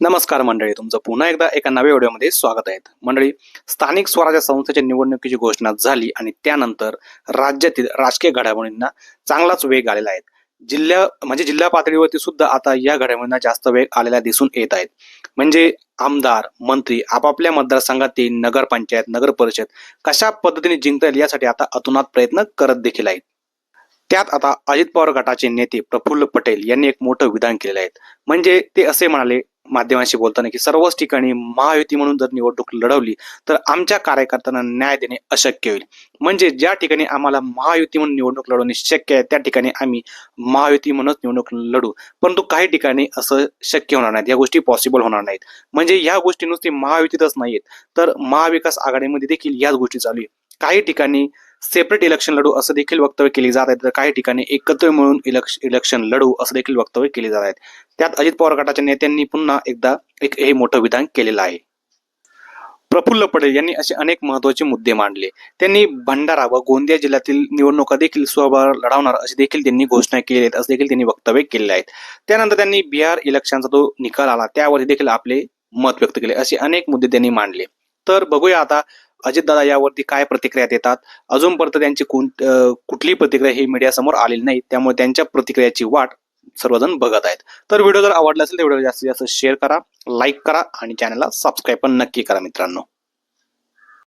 नमस्कार मंडळी तुमचं पुन्हा एकदा एका नव्या व्हिडिओमध्ये स्वागत आहे. मंडळी स्थानिक स्वराज्य संस्थेच्या निवडणुकीची घोषणा झाली आणि त्यानंतर राज्यातील राजकीय घडामोडींना चांगलाच वेग आलेला आहे. जिल्हा म्हणजे जिल्हा पातळीवरती सुद्धा आता या घडामोडींना जास्त वेग आलेला दिसून येत आहेत म्हणजे आमदार मंत्री आपापल्या मतदारसंघातील नगरपंचायत नगर परिषद कशा पद्धतीने जिंकता येईल यासाठी आता अतुनात प्रयत्न करत देखील आहेत. त्यात आता अजित पवार गटाचे नेते प्रफुल्ल पटेल यांनी एक मोठं विधान केलेलं आहे. म्हणजे ते असे म्हणाले माध्यमांशी बोलताना की सर्वच ठिकाणी महायुती म्हणून जर निवडणूक लढवली तर आमच्या कार्यकर्त्यांना न्याय देणे अशक्य होईल. म्हणजे ज्या ठिकाणी आम्हाला महायुती म्हणून निवडणूक लढवणे शक्य आहे त्या ठिकाणी आम्ही महायुती म्हणूनच निवडणूक लढू. परंतु काही ठिकाणी असं शक्य होणार नाहीत. या गोष्टी पॉसिबल होणार नाहीत. म्हणजे या गोष्टी नुसती महायुतीतच नाहीत तर महाविकास आघाडीमध्ये देखील याच गोष्टी चालू आहे काही ठिकाणी सेपरेट इलेक्शन लढू असं देखील वक्तव्य केली जात आहेत तर काही ठिकाणी एकत्र मिळून इलेक्शन लढू असं देखील वक्तव्य केली जात आहेत. त्यात अजित पवार गटाच्या नेत्यांनी पुन्हा एकदा एक हे मोठं विधान केलेलं आहे. प्रफुल्ल पटेल यांनी असे अनेक महत्त्वाचे मुद्दे मांडले. त्यांनी भंडारा व गोंदिया जिल्ह्यातील निवडणुका देखील स्वभाव लढवणार अशी देखील त्यांनी घोषणा केली आहेत असं देखील त्यांनी वक्तव्य केलेले आहेत त्यानंतर त्यांनी बिहार इलेक्शनचा जो निकाल आला त्यावर देखील आपले मत व्यक्त केले असे अनेक मुद्दे त्यांनी मांडले. तर बघूया आता अजितदादा यावरती काय प्रतिक्रिया देतात? अजूनपर्यंत त्यांची कोण कुठलीही प्रतिक्रिया ही मीडियासमोर आलेली नाही त्यामुळे त्यांच्या प्रतिक्रियाची वाट सर्वजण बघत आहेत. तर व्हिडिओ जर आवडला असेल तर व्हिडिओ जास्तीत जास्त शेअर करा लाईक करा आणि चॅनलला सबस्क्राईब पण नक्की करा मित्रांनो.